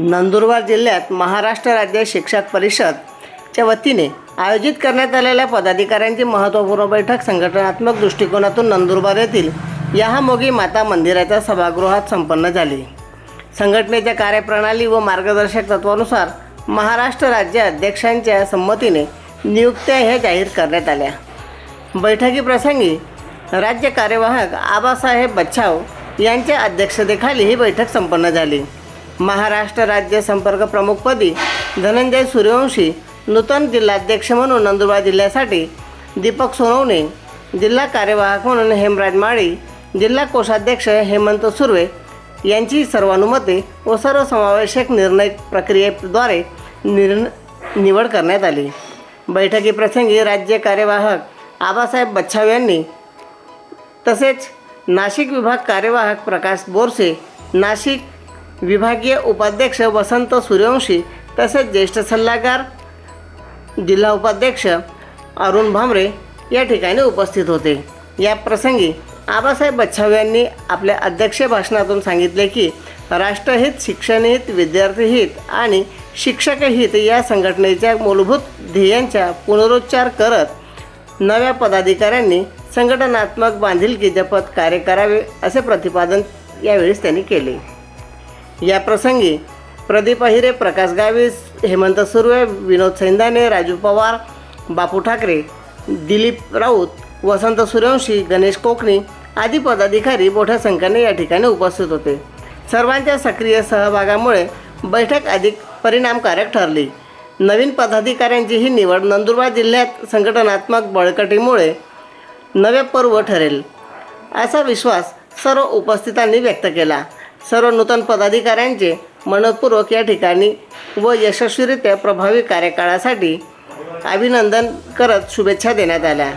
नंदुरबार जिल्ह्यात महाराष्ट्र राज्य शिक्षक परिषदच्या वतीने आयोजित करण्यात आलेल्या पदाधिकाऱ्यांची महत्त्वपूर्ण बैठक संघटनात्मक दृष्टिकोनातून नंदुरबार येथील यहामोगी माता मंदिराच्या सभागृहात संपन्न झाली. संघटनेच्या कार्यप्रणाली व मार्गदर्शक तत्वानुसार महाराष्ट्र राज्य अध्यक्षांच्या संमतीने नियुक्त्या ह्या जाहीर करण्यात आल्या. बैठकीप्रसंगी राज्य कार्यवाहक आबासाहेब बच्छाव यांच्या अध्यक्षतेखाली ही बैठक संपन्न झाली. महाराष्ट्र राज्य संपर्क प्रमुखपदी धनंजय सूर्यवंशी नूतन जिल्हाध्यक्ष म्हणून नंदुरबार जिल्ह्यासाठी दीपक सोनवणे जिल्हा कार्यवाहक म्हणून हेमराज माळी जिल्हा कोषाध्यक्ष हेमंत सुर्वे यांची सर्वानुमते व सर्वसमावेशक निर्णय प्रक्रियेद्वारे निर्ण निवड करण्यात आली. बैठकीप्रसंगी राज्य कार्यवाहक आबासाहेब बच्छाव यांनी तसेच नाशिक विभाग कार्यवाहक प्रकाश बोरसे नाशिक विभागीय उपाध्यक्ष वसंत सूर्यवंशी तसेच ज्येष्ठ सल्लागार जिल्हा उपाध्यक्ष अरुण भामरे या ठिकाणी उपस्थित होते. या प्रसंगी आबासाहेब बच्छाव यांनी आपल्या अध्यक्ष भाषणातून सांगितले की राष्ट्रहित शिक्षणहित विद्यार्थीहित आणि शिक्षकहित या संघटनेच्या मूलभूत ध्येयांचा पुनरुच्चार करत नव्या पदाधिकाऱ्यांनी संघटनात्मक बांधिलकी जपत कार्य करावे असे प्रतिपादन यावेळेस त्यांनी केले. या प्रसंगी प्रदीप अहिरे प्रकाश गावीस हेमंत सुर्वे विनोद सैंदाने राजू पवार बापू ठाकरे दिलीप राऊत वसंत सूर्यवंशी गणेश कोकणी आदी पदाधिकारी मोठ्या संख्येने या ठिकाणी उपस्थित होते. सर्वांच्या सक्रिय सहभागामुळे बैठक अधिक परिणामकारक ठरली. नवीन पदाधिकाऱ्यांची ही निवड नंदुरबार जिल्ह्यात संघटनात्मक बळकटीमुळे नवे पर्व ठरेल असा विश्वास सर्व उपस्थितांनी व्यक्त केला. सर्व नूतन पदाधिकाऱ्यांचे मनपूर्वक या ठिकाणी व यशस्वीरित्या प्रभावी कार्यकाळासाठी अभिनंदन करत शुभेच्छा देण्यात आल्या.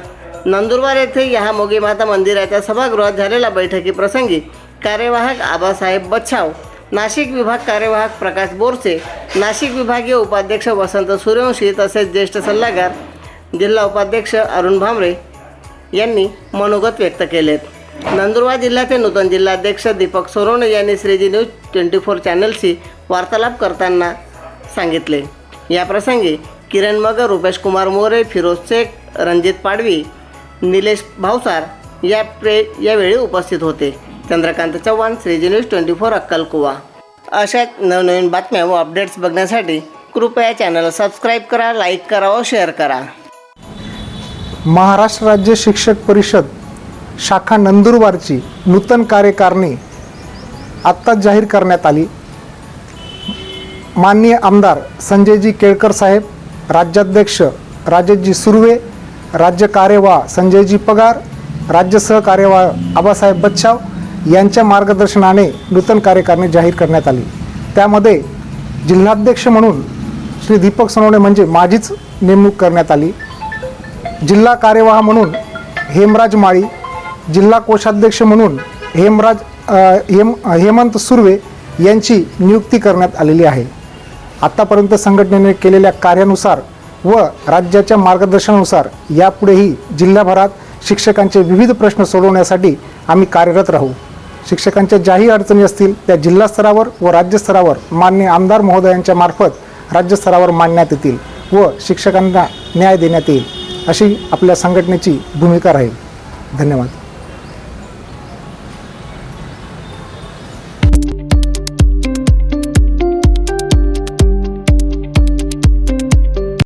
नंदुरबार येथे यहामोगी माता मंदिराच्या सभागृहात झालेल्या बैठकीप्रसंगी कार्यवाहक आबासाहेब बच्छाव नाशिक विभाग कार्यवाहक प्रकाश बोरसे नाशिक विभागीय उपाध्यक्ष वसंत सूर्यवंशी तसेच ज्येष्ठ सल्लागार जिल्हा उपाध्यक्ष अरुण भांबरे यांनी मनोगत व्यक्त केलेत. नंदुरबार जिल्ह्याचे नूतन जिल्हाध्यक्ष दीपक सोरोणे यांनी श्रीजी न्यूज ट्वेंटी फोर चॅनलशी वार्तालाप करताना सांगितले. याप्रसंगी किरण मगर रुपेश कुमार मोरे फिरोज शेख रणजित पाडवी निलेश भावसार या प्रे यावेळी उपस्थित होते. Chandrakant Chavan Shreeji news twenty four अक्कलकुवा. अशाच नवनवीन बातम्या व अपडेट्स बघण्यासाठी कृपया चॅनलला सबस्क्राईब करा लाईक करा व शेअर करा. महाराष्ट्र राज्य शिक्षक परिषद शाखा नंदुरबारची नूतन कार्यकारिणी आत्ताच जाहीर करण्यात आली. माननीय आमदार संजयजी केळकर साहेब राज्याध्यक्ष राजेशजी सुर्वे राज्य कार्यवाह संजयजी पगार राज्य सहकार्यवाह आबासाहेब बच्छाव यांच्या मार्गदर्शनाने नूतन कार्यकारिणी जाहीर करण्यात आली. त्यामध्ये जिल्हाध्यक्ष म्हणून श्री दीपक सोनवणे म्हणजे माझीच नेमणूक करण्यात आली. जिल्हा कार्यवाह म्हणून हेमराज माळी जिल्हा कोषाध्यक्ष म्हणून हेमराज हेम हेमंत सुर्वे यांची नियुक्ती करण्यात आलेली आहे. आत्तापर्यंत संघटनेने केलेल्या कार्यानुसार व राज्याच्या मार्गदर्शनानुसार यापुढेही जिल्ह्याभरात शिक्षकांचे विविध प्रश्न सोडवण्यासाठी आम्ही कार्यरत राहू. शिक्षकांच्या ज्याही अडचणी असतील त्या जिल्हा स्तरावर व राज्यस्तरावर मान्य आमदार महोदयांच्या मार्फत राज्यस्तरावर मांडण्यात येतील व शिक्षकांना न्याय देण्यात येईल अशी आपल्या संघटनेची भूमिका राहील. धन्यवाद.